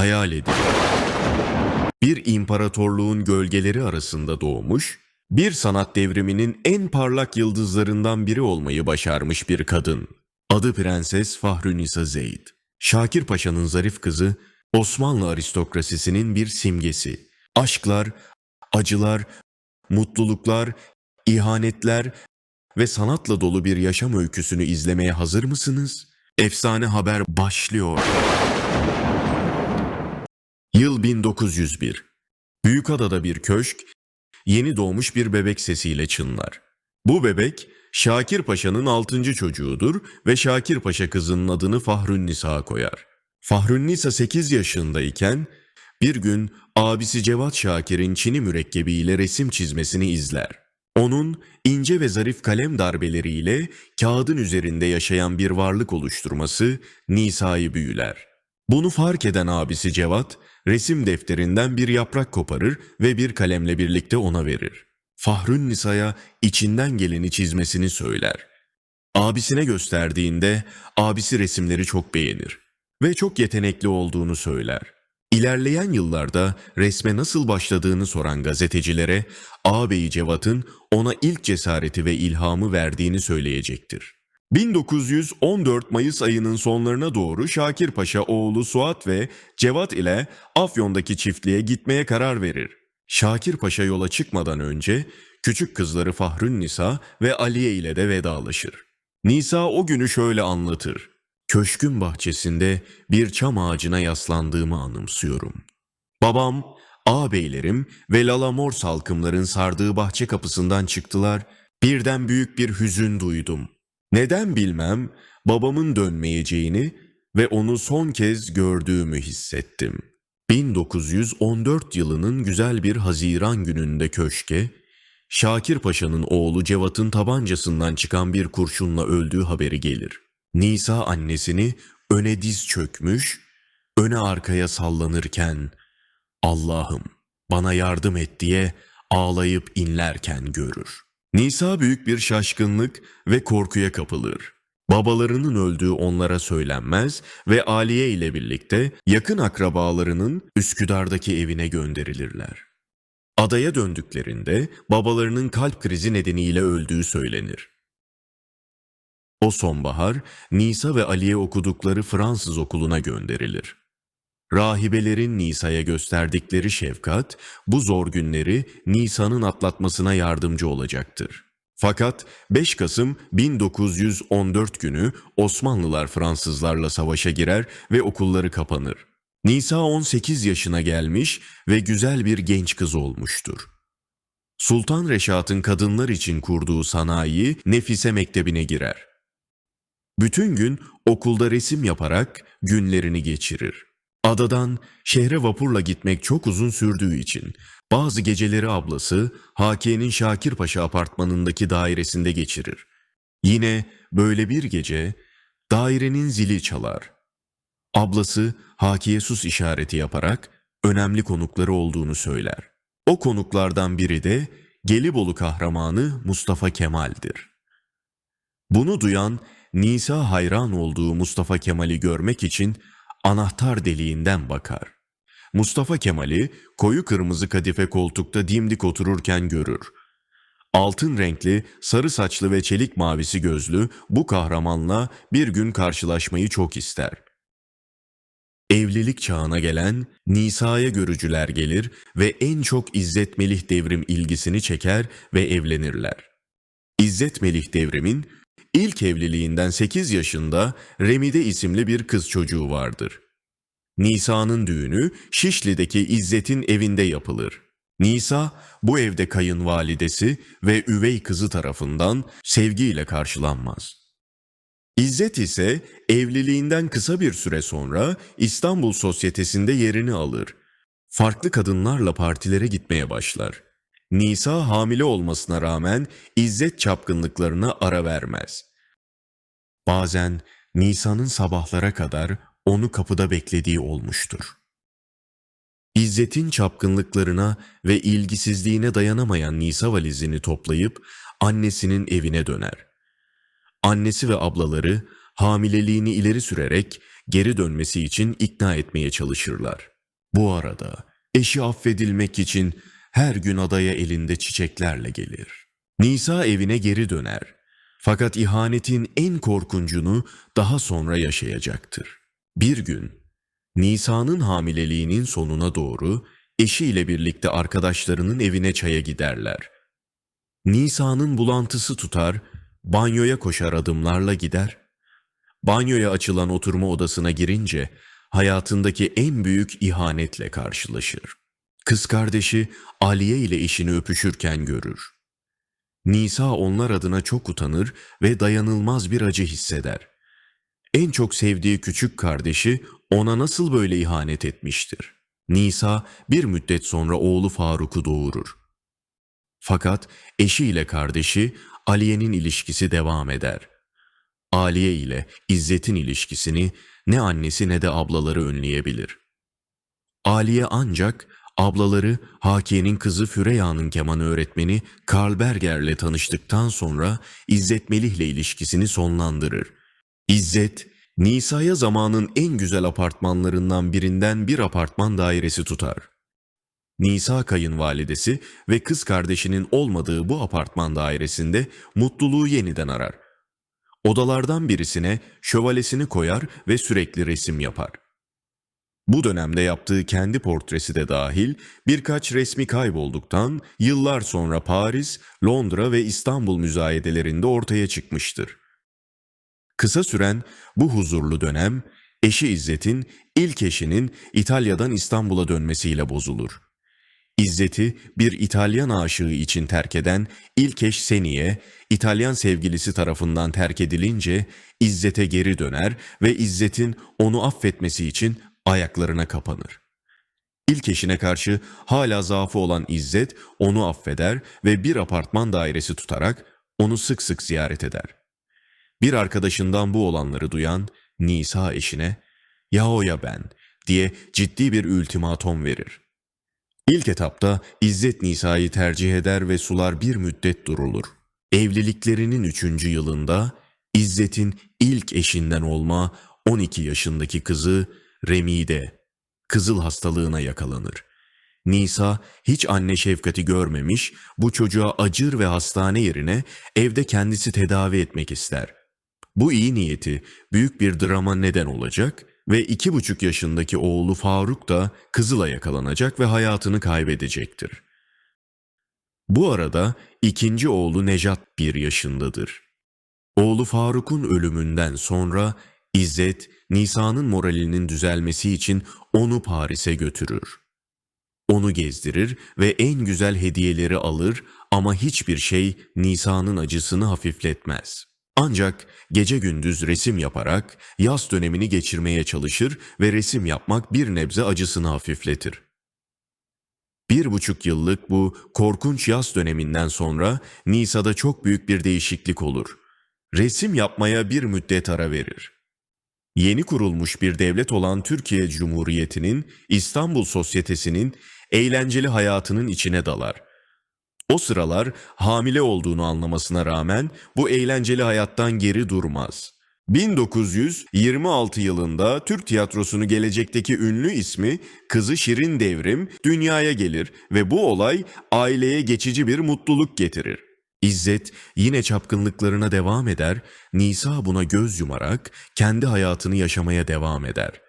Hayal edin. Bir imparatorluğun gölgeleri arasında doğmuş, bir sanat devriminin en parlak yıldızlarından biri olmayı başarmış bir kadın. Adı Prenses Fahrünisa Zeyd. Şakir Paşa'nın zarif kızı, Osmanlı aristokrasisinin bir simgesi. Aşklar, acılar, mutluluklar, ihanetler ve sanatla dolu bir yaşam öyküsünü izlemeye hazır mısınız? Efsane haber başlıyor. Yıl 1901. Büyükada'da bir köşk, yeni doğmuş bir bebek sesiyle çınlar. Bu bebek, Şakir Paşa'nın altıncı çocuğudur ve Şakir Paşa kızının adını Fahrünnisa koyar. Fahrünnisa 8 yaşındayken bir gün abisi Cevat Şakir'in çini mürekkebiyle resim çizmesini izler. Onun ince ve zarif kalem darbeleriyle kağıdın üzerinde yaşayan bir varlık oluşturması Nisa'yı büyüler. Bunu fark eden abisi Cevat, resim defterinden bir yaprak koparır ve bir kalemle birlikte ona verir. Fahrün Nisa'ya içinden geleni çizmesini söyler. Abisine gösterdiğinde abisi resimleri çok beğenir ve çok yetenekli olduğunu söyler. İlerleyen yıllarda resme nasıl başladığını soran gazetecilere ağabeyi Cevat'ın ona ilk cesareti ve ilhamı verdiğini söyleyecektir. 1914 Mayıs ayının sonlarına doğru Şakir Paşa oğlu Suat ve Cevat ile Afyon'daki çiftliğe gitmeye karar verir. Şakir Paşa yola çıkmadan önce küçük kızları Fahrün Nisa ve Aliye ile de vedalaşır. Nisa o günü şöyle anlatır. Köşkün bahçesinde bir çam ağacına yaslandığımı anımsıyorum. Babam, ağabeylerim ve lalamor salkımların sardığı bahçe kapısından çıktılar. Birden büyük bir hüzün duydum. Neden bilmem babamın dönmeyeceğini ve onu son kez gördüğümü hissettim. 1914 yılının güzel bir Haziran gününde köşke, Şakir Paşa'nın oğlu Cevat'ın tabancasından çıkan bir kurşunla öldüğü haberi gelir. Nisa annesini öne diz çökmüş, öne arkaya sallanırken Allah'ım bana yardım et diye ağlayıp inlerken görür. Nisa büyük bir şaşkınlık ve korkuya kapılır. Babalarının öldüğü onlara söylenmez ve Aliye ile birlikte yakın akrabalarının Üsküdar'daki evine gönderilirler. Adaya döndüklerinde babalarının kalp krizi nedeniyle öldüğü söylenir. O sonbahar Nisa ve Aliye okudukları Fransız okuluna gönderilir. Rahibelerin Nisa'ya gösterdikleri şefkat bu zor günleri Nisa'nın atlatmasına yardımcı olacaktır. Fakat 5 Kasım 1914 günü Osmanlılar Fransızlarla savaşa girer ve okulları kapanır. Nisa 18 yaşına gelmiş ve güzel bir genç kız olmuştur. Sultan Reşat'ın kadınlar için kurduğu sanayi Nefise Mektebi'ne girer. Bütün gün okulda resim yaparak günlerini geçirir. Adadan şehre vapurla gitmek çok uzun sürdüğü için bazı geceleri ablası Hakiye'nin Şakirpaşa apartmanındaki dairesinde geçirir. Yine böyle bir gece dairenin zili çalar. Ablası Hakiye sus işareti yaparak önemli konukları olduğunu söyler. O konuklardan biri de Gelibolu kahramanı Mustafa Kemal'dir. Bunu duyan Nisa hayran olduğu Mustafa Kemal'i görmek için anahtar deliğinden bakar. Mustafa Kemal'i koyu kırmızı kadife koltukta dimdik otururken görür. Altın renkli, sarı saçlı ve çelik mavisi gözlü bu kahramanla bir gün karşılaşmayı çok ister. Evlilik çağına gelen Nisa'ya görücüler gelir ve en çok İzzet Melih Devrim ilgisini çeker ve evlenirler. İzzet Melih Devrim'in ilk evliliğinden 8 yaşında Remide isimli bir kız çocuğu vardır. Nisa'nın düğünü Şişli'deki İzzet'in evinde yapılır. Nisa bu evde kayınvalidesi ve üvey kızı tarafından sevgiyle karşılanmaz. İzzet ise evliliğinden kısa bir süre sonra İstanbul sosyetesinde yerini alır. Farklı kadınlarla partilere gitmeye başlar. Nisa hamile olmasına rağmen İzzet çapkınlıklarına ara vermez. Bazen Nisa'nın sabahlara kadar onu kapıda beklediği olmuştur. İzzet'in çapkınlıklarına ve ilgisizliğine dayanamayan Nisa valizini toplayıp annesinin evine döner. Annesi ve ablaları hamileliğini ileri sürerek geri dönmesi için ikna etmeye çalışırlar. Bu arada eşi affedilmek için her gün adaya elinde çiçeklerle gelir. Nisa evine geri döner. Fakat ihanetin en korkuncunu daha sonra yaşayacaktır. Bir gün Nisa'nın hamileliğinin sonuna doğru eşiyle birlikte arkadaşlarının evine çaya giderler. Nisa'nın bulantısı tutar, banyoya koşar adımlarla gider. Banyoya açılan oturma odasına girince hayatındaki en büyük ihanetle karşılaşır. Kız kardeşi Aliye ile eşini öpüşürken görür. Nisa onlar adına çok utanır ve dayanılmaz bir acı hisseder. En çok sevdiği küçük kardeşi ona nasıl böyle ihanet etmiştir? Nisa bir müddet sonra oğlu Faruk'u doğurur. Fakat eşiyle kardeşi Aliye'nin ilişkisi devam eder. Aliye ile İzzet'in ilişkisini ne annesi ne de ablaları önleyebilir. Aliye ancak ablaları Hakiye'nin kızı Füreya'nın keman öğretmeni Karl Berger'le tanıştıktan sonra İzzet Melih'le ilişkisini sonlandırır. İzzet, Nisa'ya zamanın en güzel apartmanlarından birinden bir apartman dairesi tutar. Nisa kayınvalidesi ve kız kardeşinin olmadığı bu apartman dairesinde mutluluğu yeniden arar. Odalardan birisine şövalesini koyar ve sürekli resim yapar. Bu dönemde yaptığı kendi portresi de dahil birkaç resmi kaybolduktan yıllar sonra Paris, Londra ve İstanbul müzayedelerinde ortaya çıkmıştır. Kısa süren bu huzurlu dönem eşi İzzet'in ilk eşinin İtalya'dan İstanbul'a dönmesiyle bozulur. İzzet'i bir İtalyan aşığı için terk eden ilk eş Seniye, İtalyan sevgilisi tarafından terk edilince İzzet'e geri döner ve İzzet'in onu affetmesi için ayaklarına kapanır. İlk eşine karşı hala zaafı olan İzzet onu affeder ve bir apartman dairesi tutarak onu sık sık ziyaret eder. Bir arkadaşından bu olanları duyan Nisa eşine ''Ya o ya ben'' diye ciddi bir ultimatom verir. İlk etapta İzzet Nisa'yı tercih eder ve sular bir müddet durulur. Evliliklerinin üçüncü yılında İzzet'in ilk eşinden olma 12 yaşındaki kızı Remide kızıl hastalığına yakalanır. Nisa hiç anne şefkati görmemiş, bu çocuğa acır ve hastane yerine evde kendisi tedavi etmek ister. Bu iyi niyeti büyük bir drama neden olacak ve iki buçuk yaşındaki oğlu Faruk da kızıla yakalanacak ve hayatını kaybedecektir. Bu arada ikinci oğlu Nejat bir yaşındadır. Oğlu Faruk'un ölümünden sonra İzzet, Nisa'nın moralinin düzelmesi için onu Paris'e götürür. Onu gezdirir ve en güzel hediyeleri alır ama hiçbir şey Nisa'nın acısını hafifletmez. Ancak gece gündüz resim yaparak yaz dönemini geçirmeye çalışır ve resim yapmak bir nebze acısını hafifletir. Bir buçuk yıllık bu korkunç yaz döneminden sonra Nisa'da çok büyük bir değişiklik olur. Resim yapmaya bir müddet ara verir. Yeni kurulmuş bir devlet olan Türkiye Cumhuriyeti'nin İstanbul Sosyetesi'nin eğlenceli hayatının içine dalar. O sıralar hamile olduğunu anlamasına rağmen bu eğlenceli hayattan geri durmaz. 1926 yılında Türk tiyatrosunu gelecekteki ünlü ismi kızı Şirin Devrim dünyaya gelir ve bu olay aileye geçici bir mutluluk getirir. İzzet yine çapkınlıklarına devam eder, Nisa buna göz yumarak kendi hayatını yaşamaya devam eder.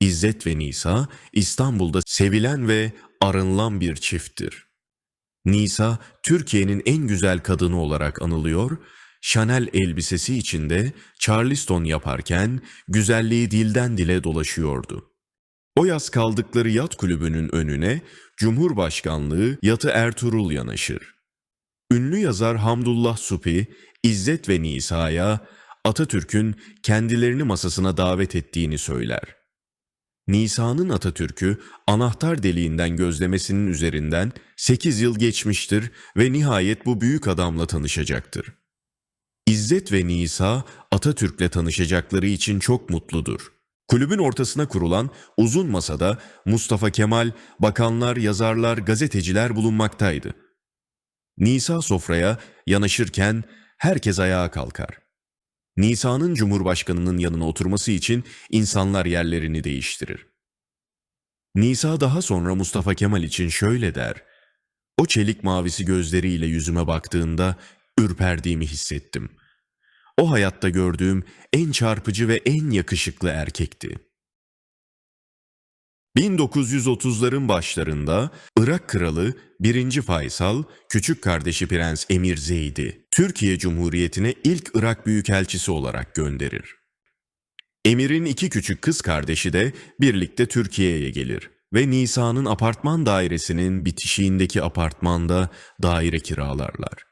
İzzet ve Nisa İstanbul'da sevilen ve arınılan bir çifttir. Nisa Türkiye'nin en güzel kadını olarak anılıyor, Chanel elbisesi içinde Charleston yaparken güzelliği dilden dile dolaşıyordu. O yaz kaldıkları yat kulübünün önüne Cumhurbaşkanlığı yatı Ertuğrul yanaşır. Ünlü yazar Hamdullah Supi, İzzet ve Nisa'ya Atatürk'ün kendilerini masasına davet ettiğini söyler. Nisa'nın Atatürk'ü anahtar deliğinden gözlemesinin üzerinden 8 yıl geçmiştir ve nihayet bu büyük adamla tanışacaktır. İzzet ve Nisa Atatürk'le tanışacakları için çok mutludur. Kulübün ortasına kurulan uzun masada Mustafa Kemal, bakanlar, yazarlar, gazeteciler bulunmaktaydı. Nisa sofraya yanaşırken herkes ayağa kalkar. Nisa'nın Cumhurbaşkanı'nın yanına oturması için insanlar yerlerini değiştirir. Nisa daha sonra Mustafa Kemal için şöyle der. O çelik mavisi gözleriyle yüzüme baktığında ürperdiğimi hissettim. O hayatta gördüğüm en çarpıcı ve en yakışıklı erkekti. 1930'ların başlarında Irak kralı 1. Faysal, küçük kardeşi Prens Emir Zeyd'i Türkiye Cumhuriyeti'ne ilk Irak Büyükelçisi olarak gönderir. Emir'in iki küçük kız kardeşi de birlikte Türkiye'ye gelir ve Nisa'nın apartman dairesinin bitişiğindeki apartmanda daire kiralarlar.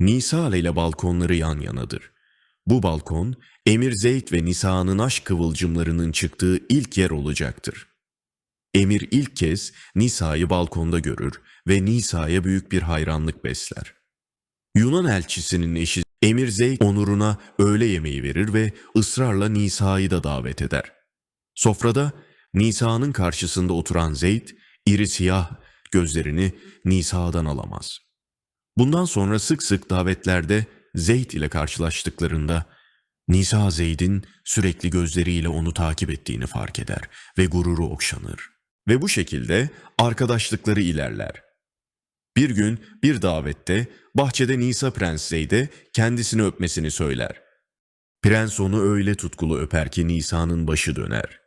Nisa ile balkonları yan yanadır. Bu balkon Emir Zeyd ve Nisa'nın aşk kıvılcımlarının çıktığı ilk yer olacaktır. Emir ilk kez Nisa'yı balkonda görür ve Nisa'ya büyük bir hayranlık besler. Yunan elçisinin eşi Emir Zeyd onuruna öğle yemeği verir ve ısrarla Nisa'yı da davet eder. Sofrada Nisa'nın karşısında oturan Zeyd, iri siyah gözlerini Nisa'dan alamaz. Bundan sonra sık sık davetlerde Zeyd ile karşılaştıklarında Nisa Zeyd'in sürekli gözleriyle onu takip ettiğini fark eder ve gururu okşanır. Ve bu şekilde arkadaşlıkları ilerler. Bir gün bir davette bahçede Nisa Prens Zeyd'e kendisini öpmesini söyler. Prens onu öyle tutkulu öper ki Nisa'nın başı döner.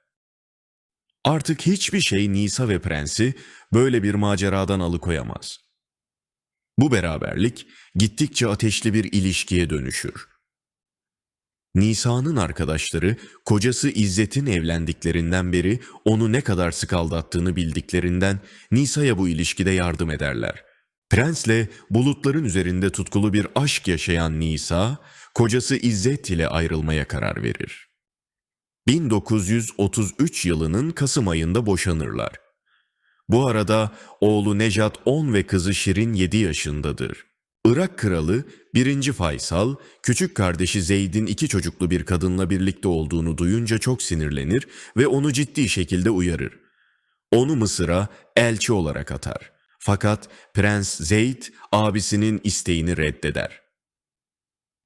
Artık hiçbir şey Nisa ve prensi böyle bir maceradan alıkoyamaz. Bu beraberlik gittikçe ateşli bir ilişkiye dönüşür. Nisa'nın arkadaşları kocası İzzet'in evlendiklerinden beri onu ne kadar sık aldattığını bildiklerinden Nisa'ya bu ilişkide yardım ederler. Prensle bulutların üzerinde tutkulu bir aşk yaşayan Nisa, kocası İzzet ile ayrılmaya karar verir. 1933 yılının Kasım ayında boşanırlar. Bu arada oğlu Nejat 10 ve kızı Şirin 7 yaşındadır. Irak kralı 1. Faysal, küçük kardeşi Zeyd'in iki çocuklu bir kadınla birlikte olduğunu duyunca çok sinirlenir ve onu ciddi şekilde uyarır. Onu Mısır'a elçi olarak atar. Fakat Prens Zeyd abisinin isteğini reddeder.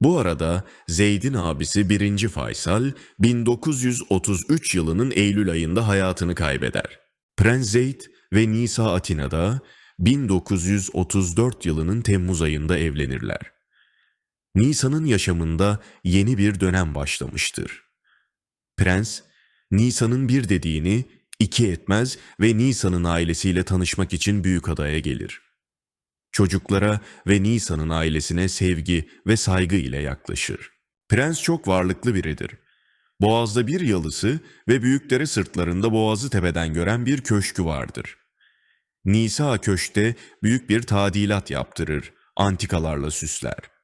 Bu arada Zeyd'in abisi 1. Faysal 1933 yılının Eylül ayında hayatını kaybeder. Prens Zeyd ve Nisa Atina'da 1934 yılının Temmuz ayında evlenirler. Nisa'nın yaşamında yeni bir dönem başlamıştır. Prens, Nisa'nın bir dediğini iki etmez ve Nisa'nın ailesiyle tanışmak için Büyükada'ya gelir. Çocuklara ve Nisa'nın ailesine sevgi ve saygı ile yaklaşır. Prens çok varlıklı biridir. Boğaz'da bir yalısı ve büyükleri sırtlarında boğazı tepeden gören bir köşkü vardır. Nisa köşkte büyük bir tadilat yaptırır, antikalarla süsler.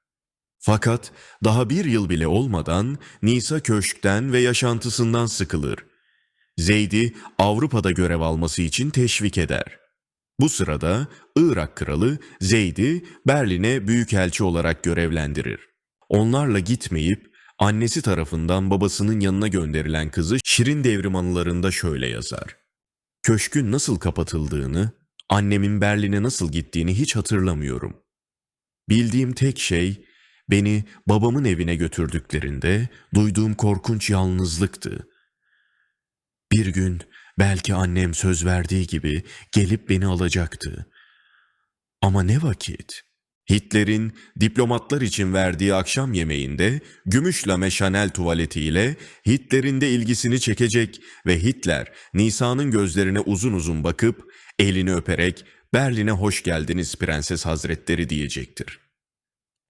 Fakat daha bir yıl bile olmadan Nisa köşkten ve yaşantısından sıkılır. Zeyd'i Avrupa'da görev alması için teşvik eder. Bu sırada Irak kralı Zeyd'i Berlin'e büyükelçi olarak görevlendirir. Onlarla gitmeyip annesi tarafından babasının yanına gönderilen kızı Şirin devrim anılarında şöyle yazar. Köşkün nasıl kapatıldığını, annemin Berlin'e nasıl gittiğini hiç hatırlamıyorum. Bildiğim tek şey beni babamın evine götürdüklerinde duyduğum korkunç yalnızlıktı. Bir gün belki annem söz verdiği gibi gelip beni alacaktı. Ama ne vakit? Hitler'in diplomatlar için verdiği akşam yemeğinde gümüş lame Chanel tuvaletiyle Hitler'in de ilgisini çekecek ve Hitler Nisa'nın gözlerine uzun uzun bakıp elini öperek Berlin'e hoş geldiniz prenses hazretleri diyecektir.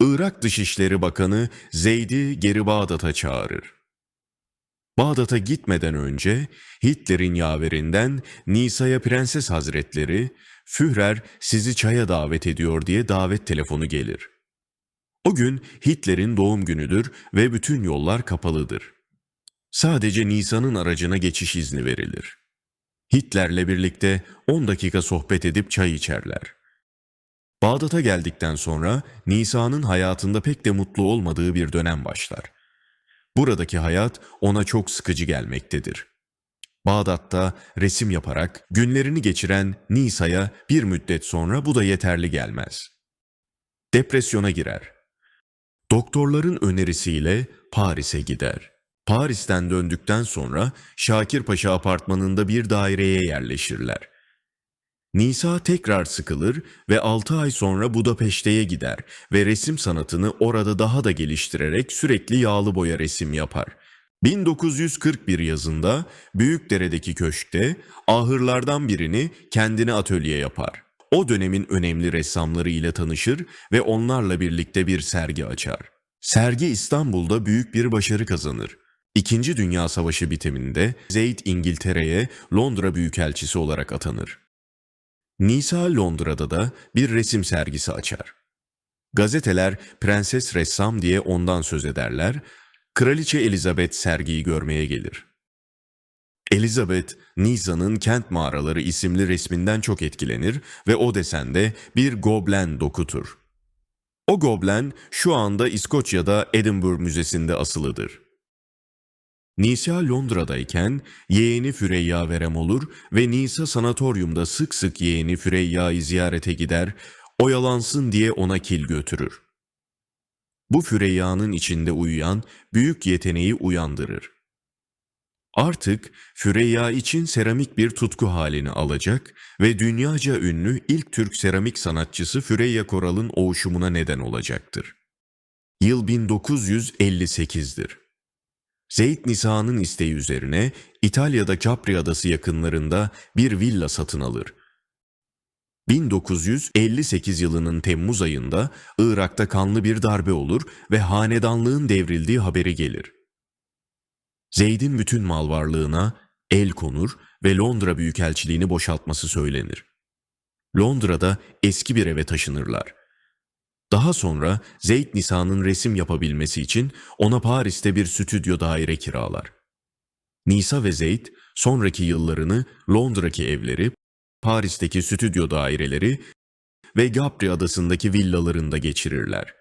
Irak Dışişleri Bakanı Zeyd'i geri Bağdat'a çağırır. Bağdat'a gitmeden önce Hitler'in yaverinden Nisa'ya prenses hazretleri Führer sizi çaya davet ediyor diye davet telefonu gelir. O gün Hitler'in doğum günüdür ve bütün yollar kapalıdır. Sadece Nisa'nın aracına geçiş izni verilir. Hitler'le birlikte 10 dakika sohbet edip çay içerler. Bağdat'a geldikten sonra Nisa'nın hayatında pek de mutlu olmadığı bir dönem başlar. Buradaki hayat ona çok sıkıcı gelmektedir. Bağdat'ta resim yaparak günlerini geçiren Nisa'ya bir müddet sonra bu da yeterli gelmez. Depresyona girer. Doktorların önerisiyle Paris'e gider. Paris'ten döndükten sonra Şakir Paşa apartmanında bir daireye yerleşirler. Nisa tekrar sıkılır ve 6 ay sonra Budapeşte'ye gider ve resim sanatını orada daha da geliştirerek sürekli yağlı boya resim yapar. 1941 yazında Büyükdere'deki köşkte ahırlardan birini kendine atölye yapar. O dönemin önemli ressamları ile tanışır ve onlarla birlikte bir sergi açar. Sergi İstanbul'da büyük bir başarı kazanır. İkinci Dünya Savaşı bitiminde Zeyd İngiltere'ye Londra Büyükelçisi olarak atanır. Nisa Londra'da da bir resim sergisi açar. Gazeteler prenses ressam diye ondan söz ederler, Kraliçe Elizabeth sergiyi görmeye gelir. Elizabeth, Nisa'nın Kent Mağaraları isimli resminden çok etkilenir ve o desende bir goblen dokutur. O goblen şu anda İskoçya'da Edinburgh Müzesi'nde asılıdır. Nisa Londra'dayken yeğeni Füreyya verem olur ve Nisa sanatoryumda sık sık yeğeni Füreyya'yı ziyarete gider, oyalansın diye ona kil götürür. Bu Füreyya'nın içinde uyuyan büyük yeteneği uyandırır. Artık Füreyya için seramik bir tutku halini alacak ve dünyaca ünlü ilk Türk seramik sanatçısı Füreyya Koral'ın oluşumuna neden olacaktır. Yıl 1958'dir. Zeyd Nisa'nın isteği üzerine İtalya'da Capri Adası yakınlarında bir villa satın alır. 1958 yılının Temmuz ayında Irak'ta kanlı bir darbe olur ve hanedanlığın devrildiği haberi gelir. Zeyd'in bütün mal varlığına el konur ve Londra Büyükelçiliğini boşaltması söylenir. Londra'da eski bir eve taşınırlar. Daha sonra Zeyd Nisa'nın resim yapabilmesi için ona Paris'te bir stüdyo daire kiralar. Nisa ve Zeyd sonraki yıllarını Londra'daki evleri, Paris'teki stüdyo daireleri ve Capri adasındaki villalarında geçirirler.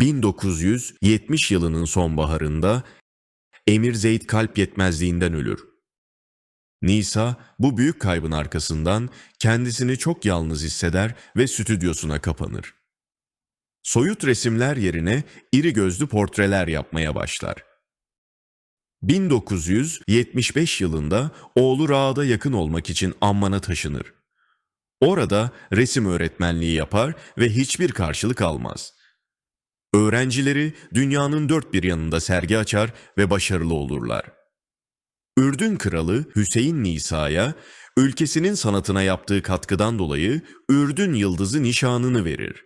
1970 yılının sonbaharında Emir Zeyd kalp yetmezliğinden ölür. Nisa bu büyük kaybın arkasından kendisini çok yalnız hisseder ve stüdyosuna kapanır. Soyut resimler yerine iri gözlü portreler yapmaya başlar. 1975 yılında oğlu Raa'da yakın olmak için Amman'a taşınır. Orada resim öğretmenliği yapar ve hiçbir karşılık almaz. Öğrencileri dünyanın dört bir yanında sergi açar ve başarılı olurlar. Ürdün kralı Hüseyin Nisa'ya ülkesinin sanatına yaptığı katkıdan dolayı Ürdün Yıldızı nişanını verir.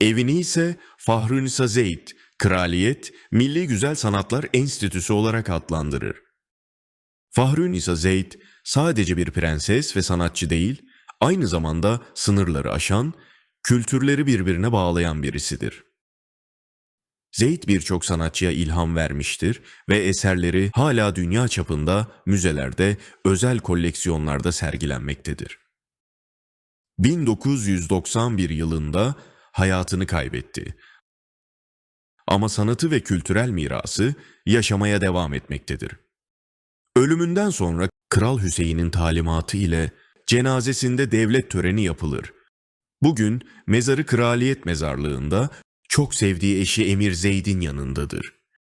Evini ise Fahrünisa Zeyd, Kraliyet Milli Güzel Sanatlar Enstitüsü olarak adlandırır. Fahrünisa Zeyd sadece bir prenses ve sanatçı değil, aynı zamanda sınırları aşan, kültürleri birbirine bağlayan birisidir. Zeyd birçok sanatçıya ilham vermiştir ve eserleri hala dünya çapında müzelerde, özel koleksiyonlarda sergilenmektedir. 1991 yılında hayatını kaybetti. Ama sanatı ve kültürel mirası yaşamaya devam etmektedir. Ölümünden sonra Kral Hüseyin'in talimatı ile cenazesinde devlet töreni yapılır. Bugün mezarı kraliyet mezarlığında çok sevdiği eşi Emir Zeyd'in yanındadır.